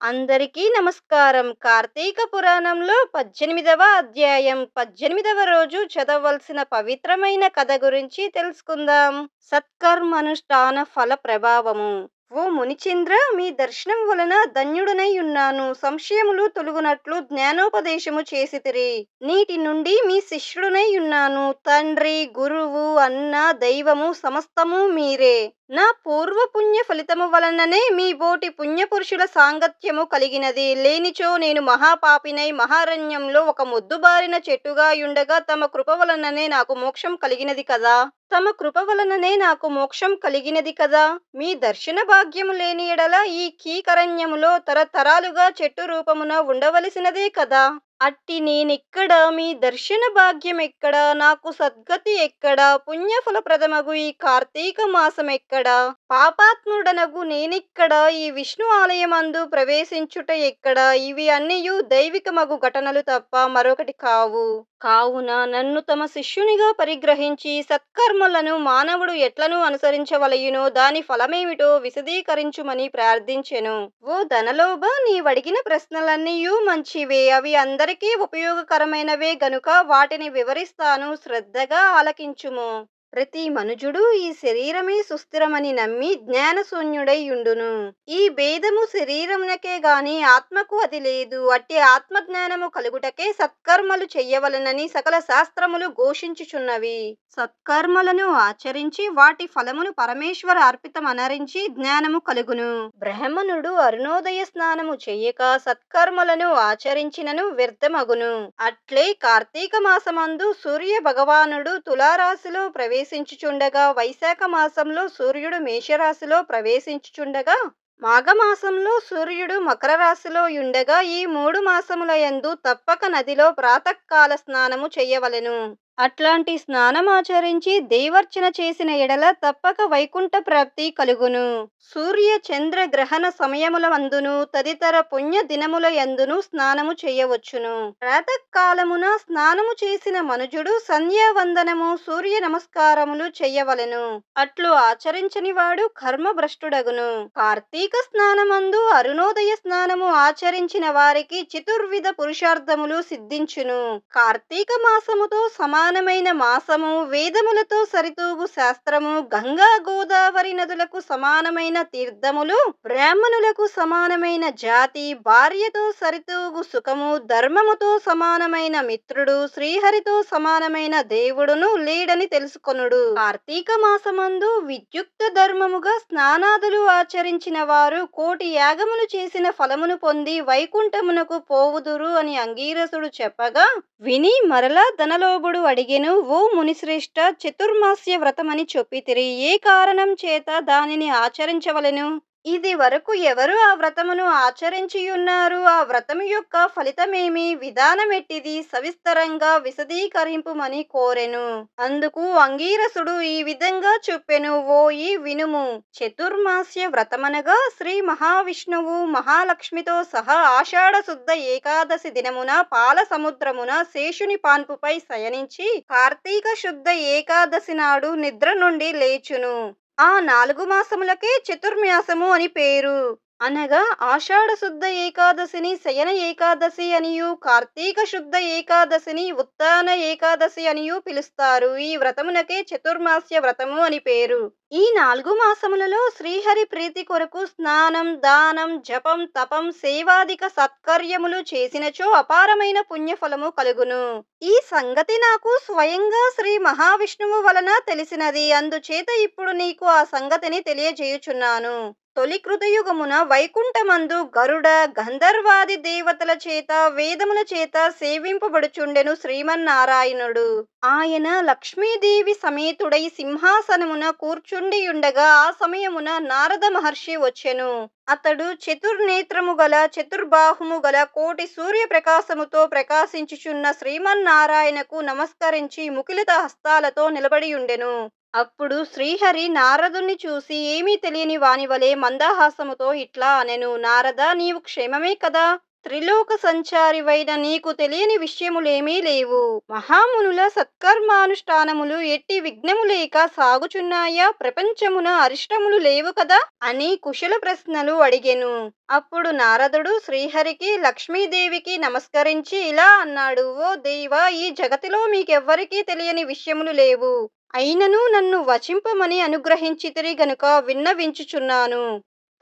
అందరికీ నమస్కారం. కార్తీక పురాణంలో 18వ అధ్యాయం 18వ రోజు చదవలసిన పవిత్రమైన కథ గురించి తెలుసుకుందాం. సత్కర్మానుష్ఠాన ఫల ప్రభావము ఓ మునిచంద్ర మీ దర్శనం వలన ధన్యుడనై ఉన్నాను. సంశయములు తొలుగునట్లు జ్ఞానోపదేశము చేసితిరి. నీటి నుండి మీ శిష్యుడనై ఉన్నాను. తండ్రి, గురువు, అన్న, దైవము సమస్తము మీరే. నా పూర్వ పుణ్య ఫలితము వలననే మీ బోటి పుణ్యపురుషుల సాంగత్యము కలిగినది. లేనిచో నేను మహాపాపినై మహారణ్యంలో ఒక మొద్దుబారిన చెట్టుగా యుండగా తమ కృప వలననే నాకు మోక్షం కలిగినది కదా. తమ కృప వలననే నాకు మోక్షం కలిగినది కదా. మీ దర్శన భాగ్యము లేని ఎడల ఈ కీకరణ్యములో తరతరాలుగా చెట్టు రూపమున ఉండవలసినదే కదా. అట్టి నేనెక్కడ? మీ దర్శన భాగ్యం ఎక్కడ నాకు సద్గతి ఎక్కడ? పుణ్యఫలప్రదమగు ఈ కార్తీక మాసం ఎక్కడ పాపాత్ముడనగు నేనిక్కడ ఈ విష్ణు ఆలయమందు ప్రవేశించుట ఎక్కడ ఇవి అన్నియు దైవికమగు ఘటనలు తప్ప మరొకటి కావు. కావున నన్ను తమ శిష్యునిగా పరిగ్రహించి సత్కర్మలను మానవుడు ఎట్లను అనుసరించవలయునో దాని ఫలమేమిటో విశదీకరించుమని ప్రార్థించెను. ఓ ధనలోభ నీవడిగిన ప్రశ్నలన్నీయూ మంచివే. అవి అందరికీ ఉపయోగకరమైనవే గనుక వాటిని వివరిస్తాను శ్రద్ధగా ఆలకించుము. ప్రతి మనుజుడు ఈ శరీరమే సుస్థిరమని నమ్మి జ్ఞానశూన్యుడై ఉండును ఈ భేదము శరీరమునకే గాని ఆత్మకు అది లేదు. అట్టి ఆత్మజ్ఞానము కలుగుటకే సత్కర్మలు చెయ్యవలనని సకల శాస్త్రములు ఘోషించుచున్నవి. సత్కర్మలను ఆచరించి వాటి ఫలమును పరమేశ్వర అర్పితమనరించి జ్ఞానము కలుగును. బ్రాహ్మణుడు అరుణోదయ స్నానము చెయ్యక సత్కర్మలను ఆచరించినను వ్యర్థమగును. అట్లే కార్తీక మాసమందు సూర్య భగవానుడు తులారాశిలో ప్రవేశించుచుండగా వైశాఖ మాసంలో సూర్యుడు మేషరాశిలో ప్రవేశించుచుండగా మాఘమాసంలో సూర్యుడు మకర రాశిలో యుండగా ఈ మూడు మాసములయందు తప్పక నదిలో ప్రాతకాల స్నానము చేయవలెను. అట్లాంటి స్నానమాచరించి దేవర్చన చేసిన ఎడల తప్పక వైకుంఠ ప్రాప్తి కలుగును. సూర్య చంద్ర గ్రహణ సమయములమందును తదితర పుణ్య దినములయందును స్నానము చేయవచ్చును ప్రాతకాలమున స్నానము చేసిన మనుజుడు సంధ్యావందనము సూర్య నమస్కారములు చేయవలెను అట్లు ఆచరించనివాడు కర్మభ్రష్టుడగును. కార్తీక స్నానమందు అరుణోదయ స్నానము ఆచరించిన వారికి చతుర్విధ పురుషార్థములు సిద్ధించును. కార్తీక మాసముతో సమా సమానమైన మాసము వేదములతో సరితూగు శాస్త్రము గంగా గోదావరి నదులకు సమానమైన తీర్థములు బ్రాహ్మణులకు సమానమైన జాతి భార్యతో సరితూగు సుఖము ధర్మముతో సమానమైన మిత్రుడు శ్రీహరితో సమానమైన దేవుడును లేడని తెలుసుకొనుడు. కార్తీక మాసమందు విద్యుక్త ధర్మముగా స్నానాదులు ఆచరించిన వారు కోటి యాగములు చేసిన ఫలమును పొంది వైకుంఠమునకు పోవుదురు అని అంగీరసుడు చెప్పగా విని మరలా ధనలోభుడు అడిగెను ఓ మునిశ్రేష్ట చతుర్మాస్య వ్రతమని చెప్పితిరి. ఏ కారణం చేత దానిని ఆచరించవలెను? ఇది వరకు ఎవరు ఆ వ్రతమును ఆచరించియున్నారు? ఆ వ్రతము యొక్క ఫలితమేమి? విధానమెట్టిది? సవిస్తరంగా విశదీకరింపుమని కోరెను. అందుకు అంగీరసుడు ఈ విధంగా చెప్పెను ఓయి వినుము. చతుర్మాస్య వ్రతమనగా శ్రీ మహావిష్ణువు మహాలక్ష్మితో సహా ఆషాఢ శుద్ధ ఏకాదశి దినమున పాల సముద్రమున శేషుని పాన్పుపై శయనించి కార్తీక శుద్ధ ఏకాదశి నాడు నిద్ర నుండి లేచును. ఆ నాలుగు మాసములకే చతుర్మాసము అని పేరు. అనగా ఆషాఢ శుద్ధ ఏకాదశిని శయన ఏకాదశి అనియు కార్తీక శుద్ధ ఏకాదశిని ఉత్తాన ఏకాదశి అనియూ పిలుస్తారు. ఈ వ్రతమునకే చతుర్మాస్య వ్రతము అని పేరు. ఈ నాలుగు మాసములలో శ్రీహరి ప్రీతి కొరకు స్నానం దానం జపం తపం సేవాదిక సత్కర్యములు చేసినచో అపారమైన పుణ్యఫలము కలుగును. ఈ సంగతి నాకు స్వయంగా శ్రీ మహావిష్ణువు వలన తెలిసినది. అందుచేత ఇప్పుడు నీకు ఆ సంగతిని తెలియజేయుచున్నాను. తొలి కృతయుగమున వైకుంఠమందు గరుడ గంధర్వాది దేవతల చేత వేదముల చేత సేవింపబడుచుండెను శ్రీమన్నారాయణుడు. ఆయన లక్ష్మీదేవి సమేతుడై సింహాసనమున కూర్చుండియుండగా ఆ సమయమున నారద మహర్షి వచ్చెను. అతడు చతుర్నేత్రము గల చతుర్బాహుము గల కోటి సూర్య ప్రకాశముతో ప్రకాశించుచున్న శ్రీమన్నారాయణకు నమస్కరించి ముకిలిత హస్తాలతో నిలబడియుండెను. అప్పుడు శ్రీహరి నారదుణ్ణి చూసి ఏమీ తెలియని వానివలే మందహాసముతో ఇట్లా అనెను. నారదా నీవు క్షేమమే కదా. త్రిలోక సంచారివైన నీకు తెలియని విషయములేమీ లేవు. మహామునుల సత్కర్మానుష్ఠానములు ఎట్టి విఘ్నము లేక సాగుచున్నాయా? ప్రపంచమున అరిష్టములు లేవు కదా? అని కుశల ప్రశ్నలు అడిగెను. అప్పుడు నారదుడు శ్రీహరికి లక్ష్మీదేవికి నమస్కరించి ఇలా అన్నాడు. ఓ దేవా ఈ జగతిలో మీకెవ్వరికీ తెలియని విషయములు లేవు. అయినను నన్ను వచింపమని అనుగ్రహించితిరి గనుక విన్నవించుచున్నాను.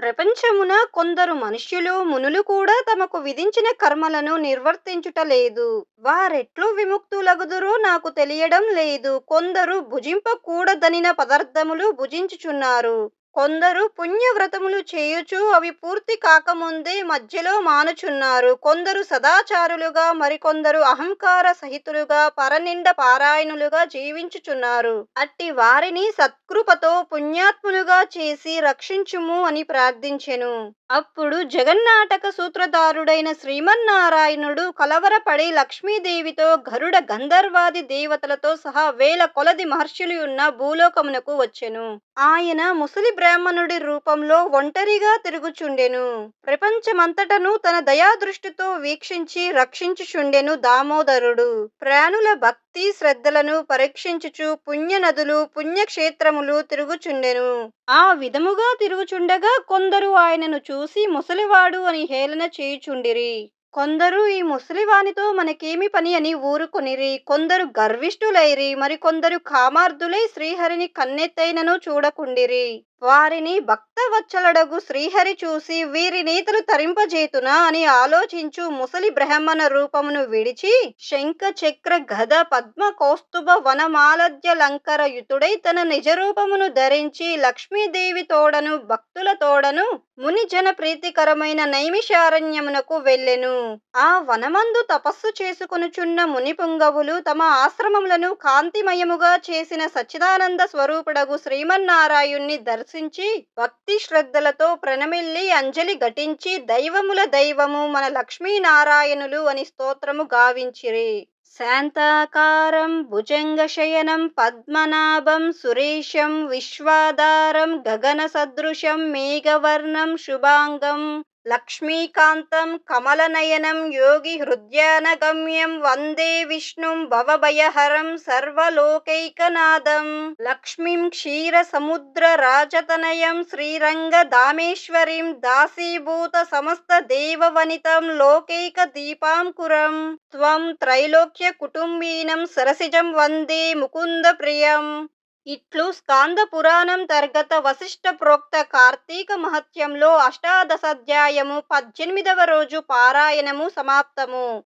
ప్రపంచమున కొందరు మనుష్యులు మునులు కూడా తమకు విధించిన కర్మలను నిర్వర్తించుట లేదు. వారెట్లు విముక్తులగుదురో నాకు తెలియడం లేదు. కొందరు భుజింపకూడదనిన పదార్థములు భుజించుచున్నారు. కొందరు పుణ్యవ్రతములు చేయుచు అవి పూర్తి కాకముందే మధ్యలో మానుచున్నారు. కొందరు సదాచారులుగా మరికొందరు అహంకార సహితులుగా పరనిండ పారాయణులుగా జీవించుచున్నారు. అట్టి వారిని సత్కృపతో పుణ్యాత్ములుగా చేసి రక్షించుము అని ప్రార్థించెను. అప్పుడు జగన్నాటక సూత్రధారుడైన శ్రీమన్నారాయణుడు కలవరపడి లక్ష్మీదేవితో గరుడ గంధర్వాది దేవతలతో సహా వేల కొలది మహర్షులు ఉన్న భూలోకమునకు వచ్చెను. ఆయన ముసలి బ్రాహ్మణుడి రూపంలో ఒంటరిగా తిరుగుచుండెను. ప్రపంచమంతటను తన దయాదృష్టితో వీక్షించి రక్షించుచుండెను దామోదరుడు. ప్రాణుల భక్తి శ్రద్ధలను పరీక్షించుచు పుణ్యనదులు పుణ్యక్షేత్రములు తిరుగుచుండెను. ఆ విధముగా తిరుగుచుండగా కొందరు ఆయనను చూసి ముసలివాడు అని హేళన చేయుచుండిరి. కొందరు ఈ ముసలివానితో మనకేమి పని అని ఊరుకొనిరి. కొందరు గర్విష్ఠులైరి మరికొందరు కామార్థులై శ్రీహరిని కన్నెత్తైనను చూడకుండిరి. వారిని భక్తవత్సలడగు శ్రీహరి చూసి వీరి నేతలు తరింపజేతునా అని ఆలోచించు ముసలి బ్రహ్మణ రూపమును విడిచి శంఖ చక్ర గద పద్మ కౌస్తుభ వనమాలద్యలంకర యుతుడై తన నిజ రూపమును ధరించి లక్ష్మీదేవి తోడను భక్తుల తోడను మునిజన ప్రీతికరమైన నైమిషారణ్యమునకు వెళ్ళెను. ఆ వనమందు తపస్సు చేసుకొనుచున్న ముని పుంగవులు తమ ఆశ్రమములను కాంతిమయముగా చేసిన సచ్చిదానంద స్వరూపుడగు శ్రీమన్నారాయుణ్ణి దర్శించి భక్తి శ్రద్ధలతో ప్రణమిల్లి అంజలి ఘటించి దైవముల దైవము మన లక్ష్మీనారాయణులు అని స్తోత్రము గావించిరి. శాంతాకారం భుజంగశయనం పద్మనాభం సురేశం విశ్వాధారం గగన సదృశం మేఘవర్ణం శుభాంగం लक्ष्मीकान्तं कमलनयनं योगिहृद्यानगम्यं वन्दे विष्णुं भवभयहरं सर्वलोकैकनादं। लक्ष्मीं क्षीरसमुद्रराजतनयं श्रीरङ्गदामेश्वरीं दासीभूतसमस्तदेववनितं लोकैकदीपाङ्कुरं। त्वं त्रैलोक्यकुटुम्बीनं सरसिजं वन्दे मुकुन्दप्रियम्। ఇట్లు స్కాంద పురాణం తర్గత వశిష్ఠ ప్రోక్త కార్తీక మహత్యంలో అష్టాదశాధ్యాయము పద్దెనిమిదవ రోజు పారాయణము సమాప్తము.